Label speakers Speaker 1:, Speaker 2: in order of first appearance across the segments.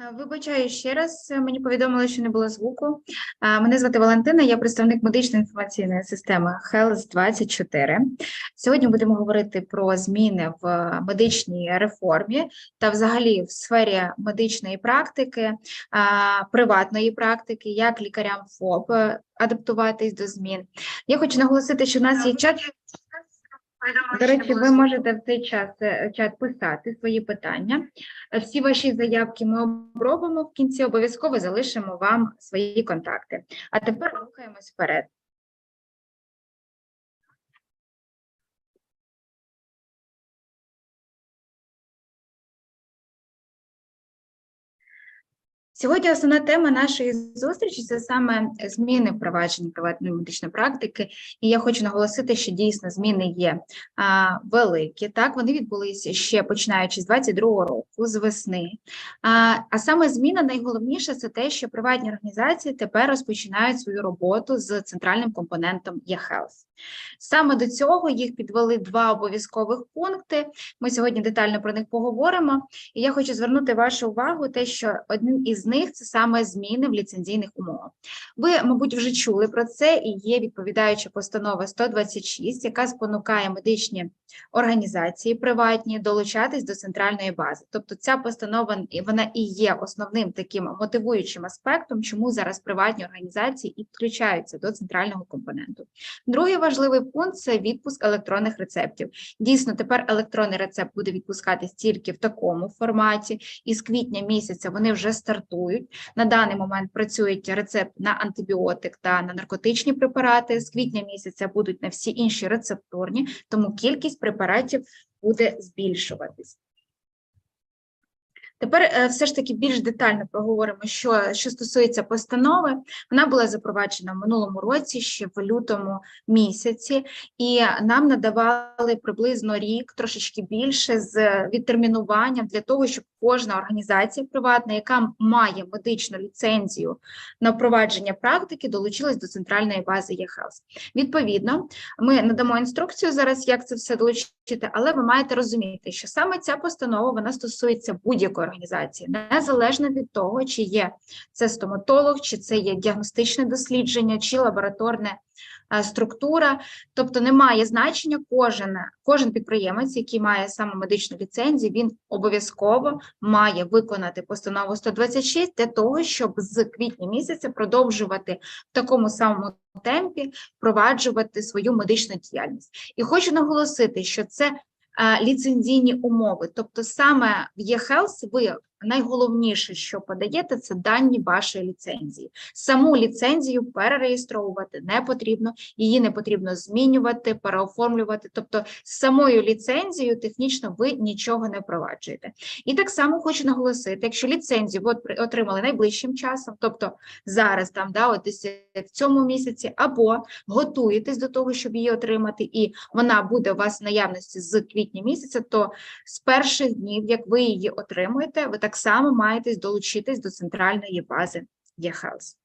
Speaker 1: Е, Вибачаю ще раз, е, мені повідомили, що не було звуку. Е, Мене звати Валентина, я представник медичної інформаційної системи Health 24. Сьогодні будемо говорити про зміни в медичній реформі та взагалі в сфері медичної практики, приватної практики, як лікарям ФОП адаптуватись до змін. Я хочу наголосити, що в нас є чат. До речі, ви можете в цей час е, чат писати свої питання. Е, Всі ваші заявки ми обробимо в кінці, обов'язково залишимо вам свої контакти. А тепер рухаємось вперед. Сьогодні основна тема нашої зустрічі це саме зміни впровадження приватної медичної практики. І я хочу наголосити, що дійсно зміни є а, великі. Так, вони відбулися ще починаючи з 22-го року, з весни. А, а саме зміна найголовніше це те, що приватні організації тепер розпочинають свою роботу з центральним компонентом eHealth. Саме до цього їх підвели два обов'язкових пункти. Ми сьогодні детально про них поговоримо. І я хочу звернути вашу увагу те, що один із них це саме зміни в ліцензійних умовах. Ви, мабуть, вже чули про це, і є відповідаюча постанова 126, яка спонукає медичні організації приватні долучатись до центральної бази. Тобто ця постанова вона і є основним таким мотивуючим аспектом, чому зараз приватні організації і включаються до центрального компоненту. Другий важливий пункт це відпуск електронних рецептів. Дійсно, тепер електронний рецепт буде відпускатись тільки в такому форматі, і з квітня місяця вони вже стартують. На даний момент працюють рецепт на антибіотик та на наркотичні препарати. З квітня місяця будуть на всі інші рецепторні, тому кількість препаратів буде збільшуватись. Тепер е, все ж таки більш детально проговоримо, що, що стосується постанови. Вона була запроваджена в минулому році, ще в лютому місяці, і нам надавали приблизно рік, трошечки більше з відтермінуванням для того, щоб кожна організація приватна, яка має медичну ліцензію на впровадження практики, долучилась до центральної бази eHealth. Відповідно, ми надамо інструкцію зараз, як це все долучити, але ви маєте розуміти, що саме ця постанова вона стосується будь-якої організації, незалежно від того, чи є це стоматолог, чи це є діагностичне дослідження, чи лабораторне структура. Тобто немає значення кожен, кожен підприємець, який має саме медичну ліцензію, він обов'язково має виконати постанову 126 для того, щоб з квітня місяця продовжувати в такому самому темпі впроваджувати свою медичну діяльність. І хочу наголосити, що це ліцензійні умови. Тобто, саме в eHealth ви найголовніше, що подаєте, це дані вашої ліцензії. Саму ліцензію перереєстровувати не потрібно, її не потрібно змінювати, переоформлювати. Тобто, з самою ліцензією технічно ви нічого не впроваджуєте. І так само хочу наголосити, якщо ліцензію ви отримали найближчим часом, тобто зараз там да, от в цьому місяці, або готуєтесь до того, щоб її отримати, і вона буде у вас в наявності з квітня місяця, то з перших днів, як ви її отримуєте, ви так само маєте долучитись до центральної бази eHealth.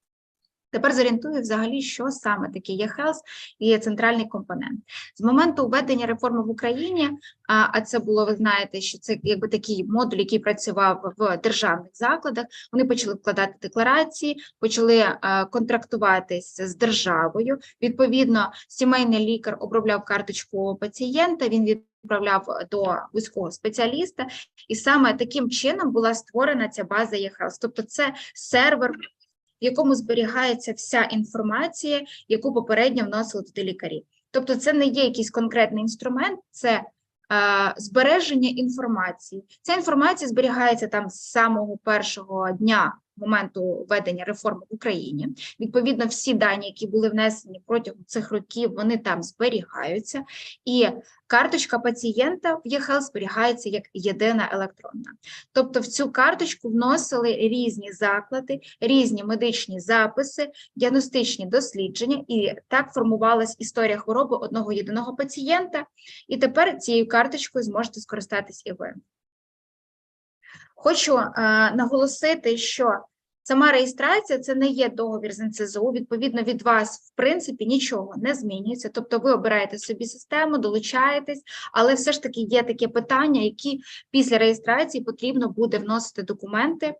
Speaker 1: Тепер зорієнтую взагалі, що саме таке eHealth і центральний компонент. З моменту введення реформи в Україні, а, це було, ви знаєте, що це якби такий модуль, який працював в державних закладах. Вони почали вкладати декларації, почали контрактуватися з державою. Відповідно, сімейний лікар обробляв карточку пацієнта. Він відправляв до вузького спеціаліста, і саме таким чином була створена ця база eHealth. Тобто, це сервер, в якому зберігається вся інформація, яку попередньо вносили туди лікарі. Тобто, це не є якийсь конкретний інструмент, це е, збереження інформації. Ця інформація зберігається там з самого першого дня моменту введення реформи в Україні. Відповідно, всі дані, які були внесені протягом цих років, вони там зберігаються, і карточка пацієнта в eHealth зберігається як єдина електронна. Тобто в цю карточку вносили різні заклади, різні медичні записи, діагностичні дослідження, і так формувалась історія хвороби одного єдиного пацієнта. І тепер цією карточкою зможете скористатись і ви. Хочу е, наголосити, що Сама реєстрація це не є договір з НСЗУ. Відповідно, від вас, в принципі, нічого не змінюється. Тобто, ви обираєте собі систему, долучаєтесь, але все ж таки є такі питання, які після реєстрації потрібно буде вносити документи.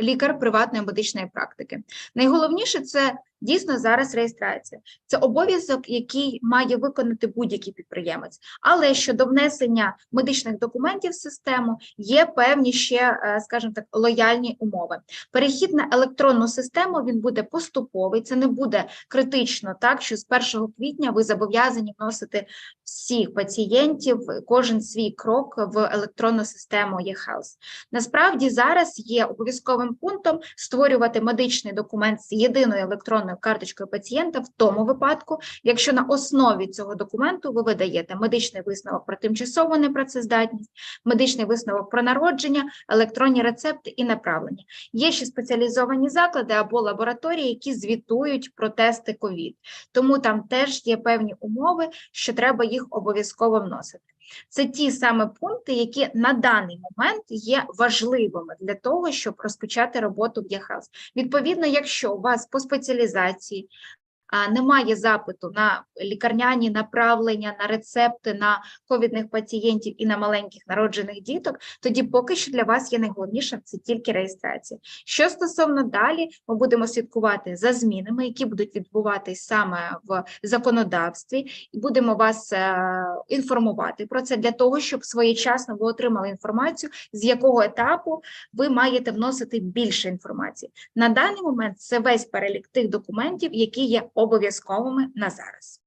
Speaker 1: Лікар приватної медичної практики. Найголовніше це дійсно зараз реєстрація. Це обов'язок, який має виконати будь-який підприємець. Але щодо внесення медичних документів в систему є певні ще, е, скажімо так, лояльні умови. Перехід на електронну систему він буде поступовий. Це не буде критично, так що з 1 квітня ви зобов'язані вносити всіх пацієнтів, кожен свій крок в електронну систему eHealth. Насправді зараз є обов'язковим пунктом створювати медичний документ з єдиною електронною карточкою пацієнта в тому випадку, якщо на основі цього документу ви видаєте медичний висновок про тимчасову непрацездатність, медичний висновок про народження, електронні рецепти і направлення. Є ще спеціалізовані заклади або лабораторії, які звітують про тести ковід. Тому там теж є певні умови, що треба їх обов'язково вносити. Це ті саме пункти, які на даний момент є важливими для того, щоб розпочати роботу в ЯХАС. Відповідно, якщо у вас по спеціалізації немає запиту на лікарняні направлення, на рецепти на ковідних пацієнтів і на маленьких народжених діток, тоді поки що для вас є найголовніше це тільки реєстрація. Що стосовно далі, ми будемо слідкувати за змінами, які будуть відбуватись саме в законодавстві, і будемо вас е, інформувати про це для того, щоб своєчасно ви отримали інформацію, з якого етапу ви маєте вносити більше інформації. На даний момент це весь перелік тих документів, які є обов'язковими на зараз.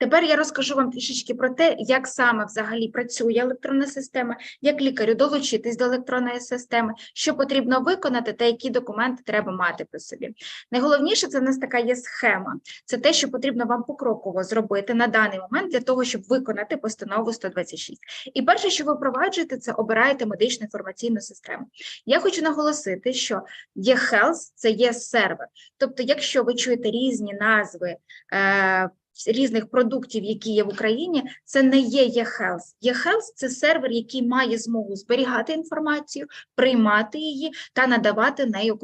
Speaker 1: Тепер я розкажу вам трішечки про те, як саме взагалі працює електронна система, як лікарю долучитись до електронної системи, що потрібно виконати та які документи треба мати при собі. Найголовніше це в нас така є схема. Це те, що потрібно вам покроково зробити на даний момент для того, щоб виконати постанову 126. І перше, що ви впроваджуєте, це обираєте медичну інформаційну систему. Я хочу наголосити, що є Health – це є сервер. Тобто, якщо ви чуєте різні назви. Е різних продуктів, які є в Україні, це не є eHealth. eHealth – це сервер, який має змогу зберігати інформацію, приймати її та надавати нею.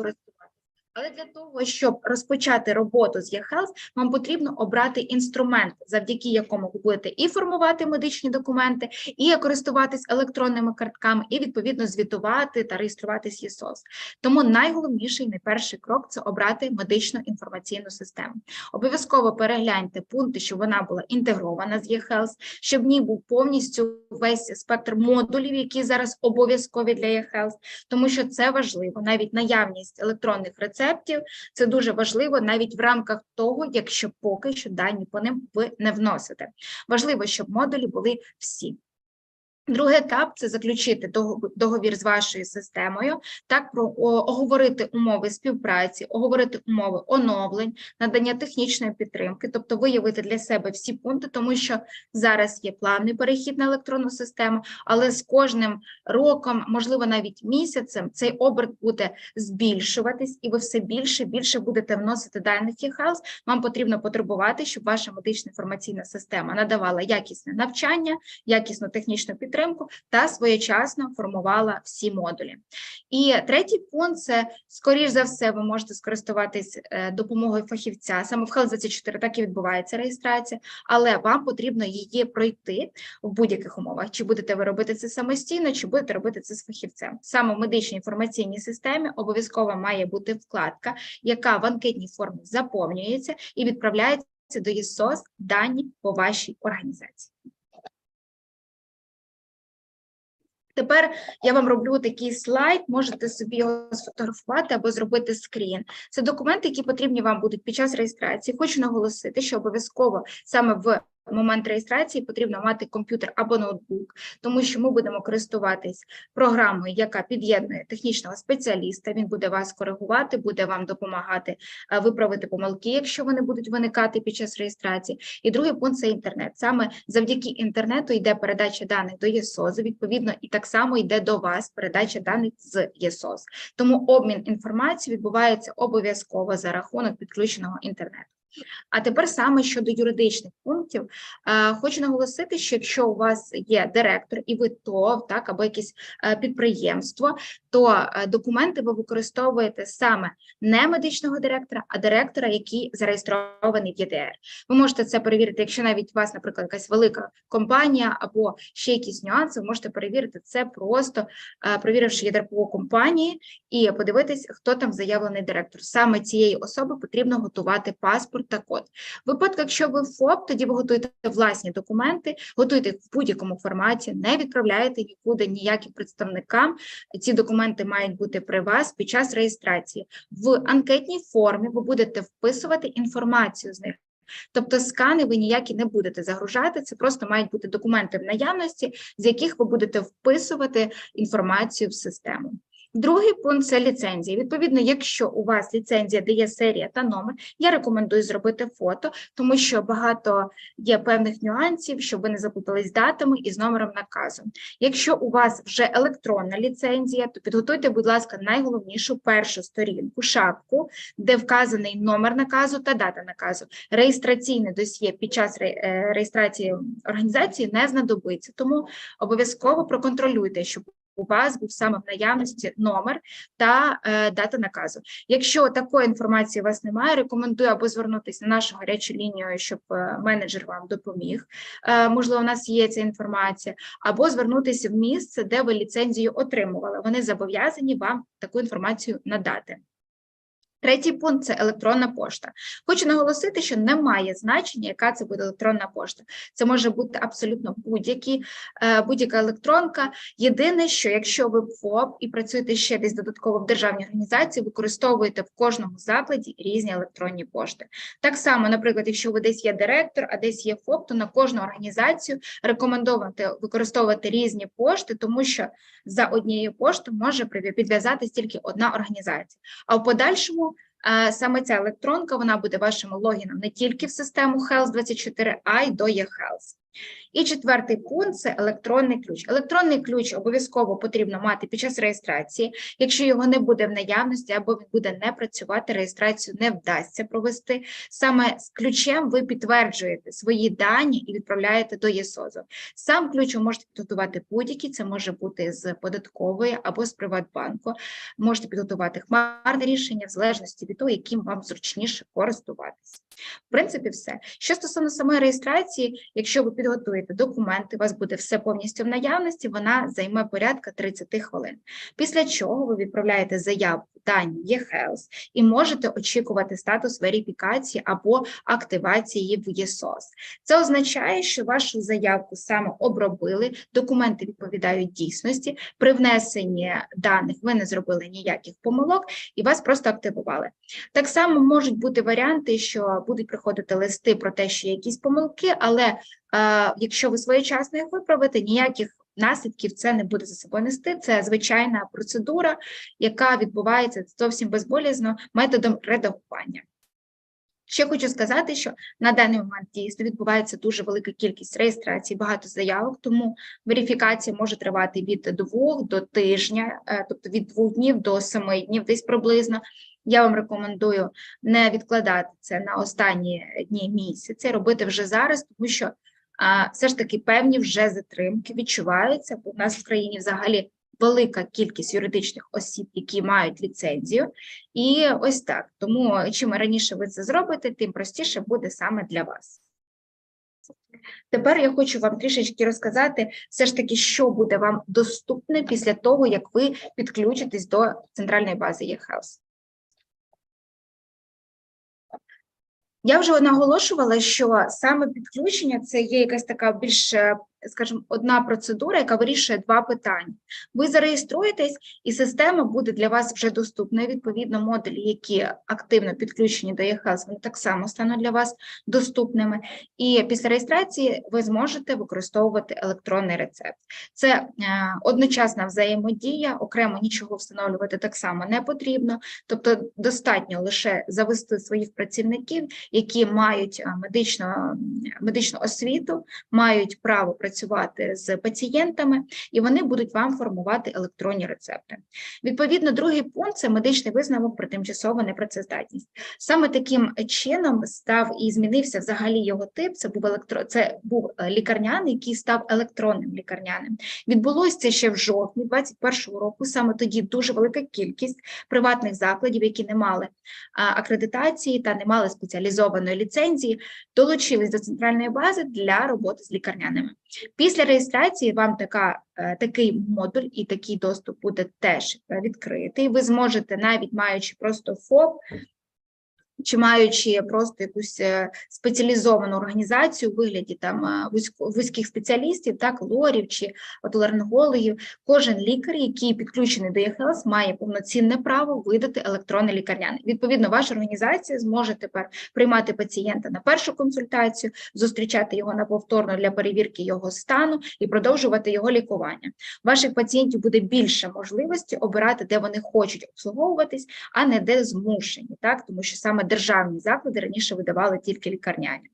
Speaker 1: Але для того, щоб розпочати роботу з eHealth, вам потрібно обрати інструмент, завдяки якому ви будете і формувати медичні документи, і користуватись електронними картками, і відповідно звітувати та реєструватись ЄСОС. Тому найголовніший найперший крок це обрати медичну інформаційну систему. Обов'язково перегляньте пункти, щоб вона була інтегрована з eHealth, щоб в ній був повністю весь спектр модулів, які зараз обов'язкові для eHealth, тому що це важливо, навіть наявність електронних рецептів рецептів. Це дуже важливо навіть в рамках того, якщо поки що дані по ним ви не вносите. Важливо, щоб модулі були всі. Другий етап це заключити договір з вашою системою, так про оговорити умови співпраці, оговорити умови оновлень, надання технічної підтримки, тобто виявити для себе всі пункти, тому що зараз є плавний перехід на електронну систему, але з кожним роком, можливо, навіть місяцем, цей оберт буде збільшуватись, і ви все більше і більше будете вносити даних e-health. Вам потрібно потребувати, щоб ваша медична інформаційна система надавала якісне навчання, якісну технічну підтримку підтримку та своєчасно формувала всі модулі. І третій пункт це, скоріш за все, ви можете скористуватись е, допомогою фахівця. Саме в Health 24 так і відбувається реєстрація, але вам потрібно її пройти в будь-яких умовах. Чи будете ви робити це самостійно, чи будете робити це з фахівцем. Саме в медичній інформаційній системі обов'язково має бути вкладка, яка в анкетній формі заповнюється і відправляється до ЄСОС дані по вашій організації. Тепер я вам роблю такий слайд, можете собі його сфотографувати або зробити скрін. Це документи, які потрібні вам будуть під час реєстрації. Хочу наголосити, що обов'язково саме в момент реєстрації потрібно мати комп'ютер або ноутбук, тому що ми будемо користуватись програмою, яка під'єднує технічного спеціаліста. Він буде вас коригувати, буде вам допомагати е, виправити помилки, якщо вони будуть виникати під час реєстрації. І другий пункт це інтернет. Саме завдяки інтернету йде передача даних до ЄСОЗ, відповідно, і так само йде до вас передача даних з ЄСОЗ. Тому обмін інформацією відбувається обов'язково за рахунок підключеного інтернету. А тепер саме щодо юридичних пунктів, е, хочу наголосити, що якщо у вас є директор і ви ТОВ, так або якесь е, підприємство, то е, документи ви використовуєте саме не медичного директора, а директора, який зареєстрований в ЄДР. Ви можете це перевірити, якщо навіть у вас, наприклад, якась велика компанія або ще якісь нюанси, ви можете перевірити це просто перевіривши ЄДРПО компанії і подивитись, хто там заявлений директор. Саме цієї особи потрібно готувати паспорт та код. В випадку, якщо ви ФОП, тоді ви готуєте власні документи, готуєте їх в будь-якому форматі, не відправляєте нікуди ніяким представникам. Ці документи мають бути при вас під час реєстрації. В анкетній формі ви будете вписувати інформацію з них. Тобто скани ви ніякі не будете загружати, це просто мають бути документи в наявності, з яких ви будете вписувати інформацію в систему. Другий пункт це ліцензія. Відповідно, якщо у вас ліцензія, де є серія та номер, я рекомендую зробити фото, тому що багато є певних нюансів, щоб ви не запутались датами і з номером наказу. Якщо у вас вже електронна ліцензія, то підготуйте, будь ласка, найголовнішу першу сторінку, шапку, де вказаний номер наказу та дата наказу. Реєстраційне досьє під час е, реєстрації організації не знадобиться, тому обов'язково проконтролюйте, щоб у вас був саме в наявності номер та е, дата наказу. Якщо такої інформації у вас немає, рекомендую або звернутися на нашу гарячу лінію, щоб е, менеджер вам допоміг. Е, можливо, у нас є ця інформація, або звернутися в місце, де ви ліцензію отримували. Вони зобов'язані вам таку інформацію надати. Третій пункт це електронна пошта. Хочу наголосити, що немає значення, яка це буде електронна пошта. Це може бути абсолютно будь-які, е, будь-яка електронка. Єдине, що якщо ви ФОП і працюєте ще десь додатково в державній організації, використовуєте в кожному закладі різні електронні пошти. Так само, наприклад, якщо ви десь є директор, а десь є ФОП, то на кожну організацію рекомендовувати використовувати різні пошти, тому що за однією поштою може підв'язатись тільки одна організація. А в подальшому саме ця електронка вона буде вашим логіном не тільки в систему Health 24, а й до eHealth. І четвертий пункт це електронний ключ. Електронний ключ обов'язково потрібно мати під час реєстрації. Якщо його не буде в наявності або він буде не працювати, реєстрацію не вдасться провести. Саме з ключем ви підтверджуєте свої дані і відправляєте до ЄСОЗу. Сам ключ ви можете підготувати будь-який, це може бути з податкової або з Приватбанку. Можете підготувати хмарне рішення в залежності від того, яким вам зручніше користуватися. В принципі, все. Що стосовно самої реєстрації, якщо ви підготуєте документи, у вас буде все повністю в наявності, вона займе порядка 30 хвилин. Після чого ви відправляєте заявку дані eHealth і можете очікувати статус верифікації або активації в ЄСОС. Це означає, що вашу заявку саме обробили, документи відповідають дійсності. При внесенні даних ви не зробили ніяких помилок і вас просто активували. Так само можуть бути варіанти, що будуть приходити листи про те, що є якісь помилки, але якщо ви своєчасно їх виправите, ніяких наслідків це не буде за собою нести. Це звичайна процедура, яка відбувається зовсім безболізно методом редагування. Ще хочу сказати, що на даний момент дійсно відбувається дуже велика кількість реєстрацій, багато заявок, тому верифікація може тривати від двох до тижня, е, тобто від двох днів до семи днів, десь приблизно. Я вам рекомендую не відкладати це на останні дні місяця, робити вже зараз, тому що все ж таки певні вже затримки відчуваються, бо в нас в країні взагалі велика кількість юридичних осіб, які мають ліцензію, і ось так. Тому чим раніше ви це зробите, тим простіше буде саме для вас. Тепер я хочу вам трішечки розказати, все ж таки, що буде вам доступне після того, як ви підключитесь до центральної бази eHealth. Я вже наголошувала, що саме підключення це є якась така більш е, скажімо, одна процедура, яка вирішує два питання. Ви зареєструєтесь, і система буде для вас вже доступна. Відповідно, модулі, які активно підключені до ЄХАЗ, вони так само стануть для вас доступними. І після реєстрації ви зможете використовувати електронний рецепт. Це е, одночасна взаємодія, окремо нічого встановлювати так само не потрібно, тобто достатньо лише завести своїх працівників, які мають е, медичну, медичну освіту, мають право працювати працювати з пацієнтами, і вони будуть вам формувати електронні рецепти. Відповідно, другий пункт це медичний висновок про тимчасову непрацездатність. Саме таким чином став і змінився взагалі його тип. Це був електро... це був е, лікарняний, який став електронним лікарняним. Відбулося це ще в жовтні 2021 року. Саме тоді дуже велика кількість приватних закладів, які не мали акредитації та не мали спеціалізованої ліцензії, долучились до центральної бази для роботи з лікарняними. Після реєстрації вам така, е, такий модуль і такий доступ буде теж е, відкритий. Ви зможете, навіть маючи просто ФОП, чи маючи просто якусь е, спеціалізовану організацію у вигляді там е, вузьких спеціалістів, так, лорів чи отоларингологів, кожен лікар, який підключений до eHealth, має повноцінне право видати електронний лікарняний. Відповідно, ваша організація зможе тепер приймати пацієнта на першу консультацію, зустрічати його на повторно для перевірки його стану і продовжувати його лікування. Ваших пацієнтів буде більше можливості обирати, де вони хочуть обслуговуватись, а не де змушені, так тому що саме державні заклади раніше видавали тільки лікарняні.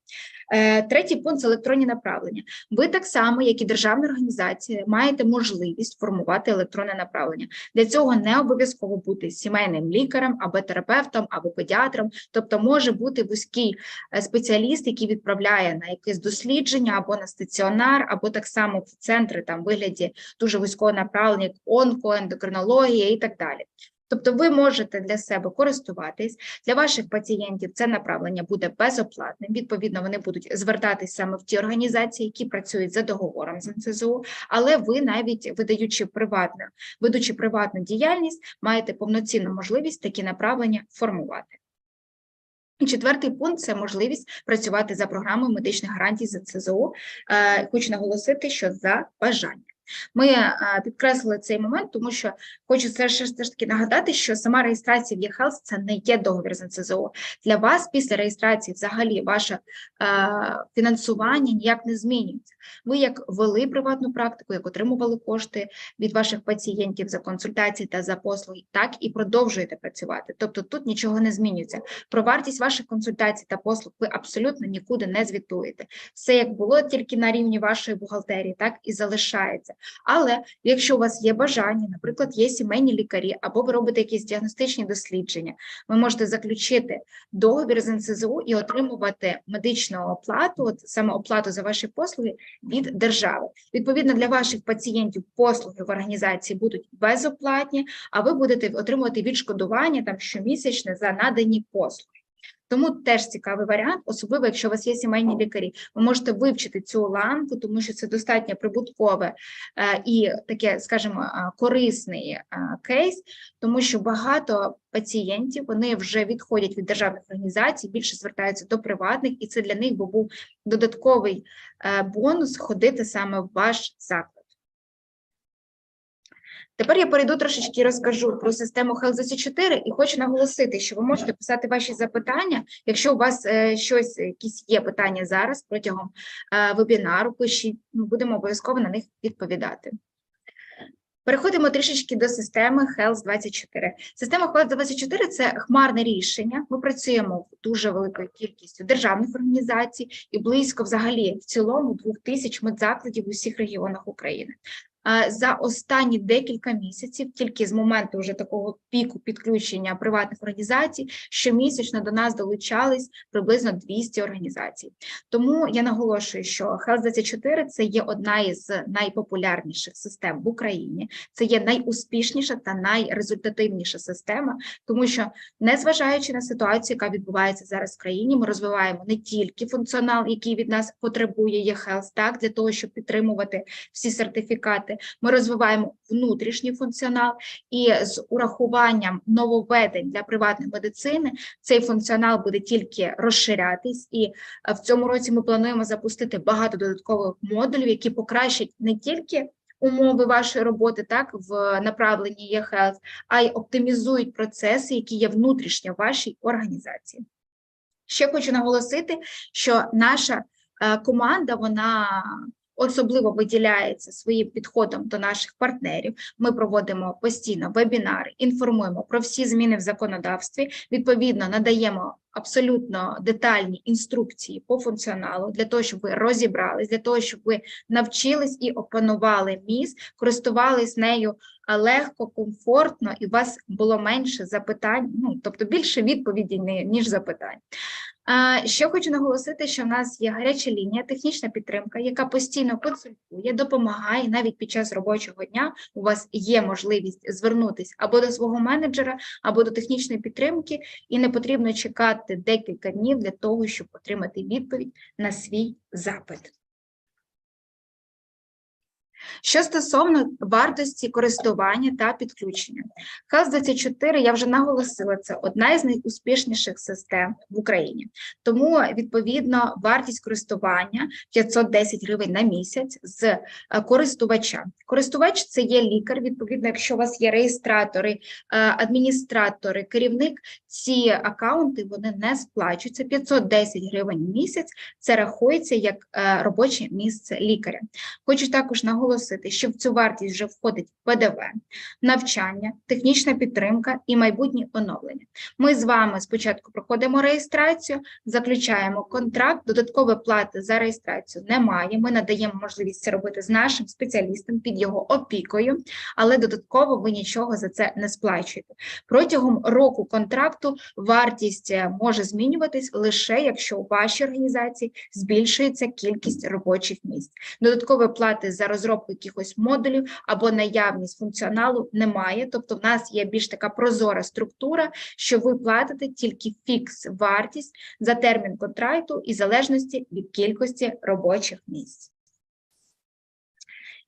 Speaker 1: Е, Третій пункт це електронні направлення. Ви так само, як і державна організація, маєте можливість формувати електронне направлення. Для цього не обов'язково бути сімейним лікарем або терапевтом, або педіатром. Тобто може бути вузький е, спеціаліст, який відправляє на якесь дослідження або на стаціонар, або так само в центри там вигляді дуже вузького направлення, онко, ендокринологія і так далі. Тобто ви можете для себе користуватись, для ваших пацієнтів це направлення буде безоплатним. Відповідно, вони будуть звертатись саме в ті організації, які працюють за договором з НСЗУ, але ви навіть видаючи приватну, ведучи приватну діяльність, маєте повноцінну можливість такі направлення формувати. І четвертий пункт це можливість працювати за програмою медичних гарантій з ЦЗУ. Е, Хочу наголосити, що за бажання. Ми е, підкреслили цей момент, тому що хочу все ж все ж таки нагадати, що сама реєстрація в eHealth – це не є договір з НСЗО. Для вас після реєстрації взагалі ваше е, фінансування ніяк не змінюється. Ви як вели приватну практику, як отримували кошти від ваших пацієнтів за консультації та за послуги, так і продовжуєте працювати. Тобто тут нічого не змінюється. Про вартість ваших консультацій та послуг ви абсолютно нікуди не звітуєте. Все як було тільки на рівні вашої бухгалтерії, так і залишається. Але якщо у вас є бажання, наприклад, є сімейні лікарі, або ви робите якісь діагностичні дослідження, ви можете заключити договір з НСЗУ і отримувати медичну оплату, от саме оплату за ваші послуги від держави. Відповідно, для ваших пацієнтів послуги в організації будуть безоплатні, а ви будете отримувати відшкодування там щомісячне за надані послуги. Тому теж цікавий варіант, особливо якщо у вас є сімейні лікарі. Ви можете вивчити цю ланку, тому що це достатньо прибуткове е, і таке, скажімо, е, корисний е, кейс, тому що багато пацієнтів вони вже відходять від державних організацій, більше звертаються до приватних, і це для них був додатковий бонус ходити саме в ваш заклад. Тепер я перейду трошечки розкажу про систему Health 24 і хочу наголосити, що ви можете писати ваші запитання. Якщо у вас е, щось, якісь є питання зараз протягом е, вебінару, пишіть, ми будемо обов'язково на них відповідати. Переходимо трішечки до системи Health 24. Система Health 24 – це хмарне рішення. Ми працюємо дуже великою кількістю державних організацій і близько взагалі в цілому двох тисяч медзакладів у всіх регіонах України. За останні декілька місяців, тільки з моменту вже такого піку підключення приватних організацій, щомісячно до нас долучались приблизно 200 організацій. Тому я наголошую, що Health 24 – це є одна із найпопулярніших систем в Україні, це є найуспішніша та найрезультативніша система, тому що, незважаючи на ситуацію, яка відбувається зараз в країні, ми розвиваємо не тільки функціонал, який від нас потребує eHealth, так для того, щоб підтримувати всі сертифікати. Ми розвиваємо внутрішній функціонал, і з урахуванням нововведень для приватної медицини цей функціонал буде тільки розширятись. І е, в цьому році ми плануємо запустити багато додаткових модулів, які покращать не тільки умови вашої роботи, так в направленні eHealth, а й оптимізують процеси, які є внутрішньо вашій організації. Ще хочу наголосити, що наша е, команда вона особливо виділяється своїм підходом до наших партнерів. Ми проводимо постійно вебінари, інформуємо про всі зміни в законодавстві. Відповідно, надаємо абсолютно детальні інструкції по функціоналу для того, щоб ви розібрались, для того, щоб ви навчились і опанували міст, користувались нею легко, комфортно, і у вас було менше запитань, ну тобто більше відповідей ніж запитань. Ще хочу наголосити, що в нас є гаряча лінія, технічна підтримка, яка постійно консультує, допомагає. Навіть під час робочого дня у вас є можливість звернутися або до свого менеджера, або до технічної підтримки, і не потрібно чекати декілька днів для того, щоб отримати відповідь на свій запит. Що стосовно вартості користування та підключення, ХАЗ-24, я вже наголосила, це одна із найуспішніших систем в Україні. Тому, відповідно, вартість користування 510 гривень на місяць з е, користувача. Користувач це є лікар. Відповідно, якщо у вас є реєстратори, е, адміністратори, керівник, ці акаунти вони не сплачуються. 510 гривень в місяць. Це рахується як е, робоче місце лікаря. Хочу також наголосити, що в цю вартість вже входить ПДВ, навчання, технічна підтримка і майбутні оновлення. Ми з вами спочатку проходимо реєстрацію, заключаємо контракт, додаткової плати за реєстрацію немає. Ми надаємо можливість це робити з нашим спеціалістом під його опікою, але додатково ви нічого за це не сплачуєте. Протягом року контракту вартість е, може змінюватись лише якщо у вашій організації збільшується кількість робочих місць. Додаткової плати за розробку якихось модулів або наявність функціоналу немає. Тобто, в нас є більш така прозора структура, що ви платите тільки фікс вартість за термін контракту і залежності від кількості робочих місць.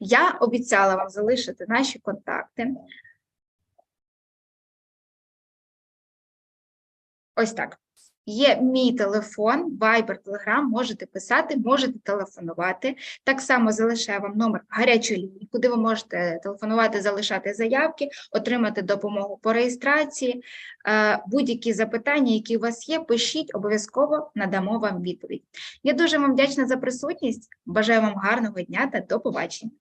Speaker 1: Я обіцяла вам залишити наші контакти. Ось так. Є мій телефон, Viber, Telegram, можете писати, можете телефонувати. Так само залишаю вам номер гарячої лінії, куди ви можете телефонувати, залишати заявки, отримати допомогу по реєстрації. Е, Будь-які запитання, які у вас є, пишіть, обов'язково надамо вам відповідь. Я дуже вам вдячна за присутність. Бажаю вам гарного дня та до побачення.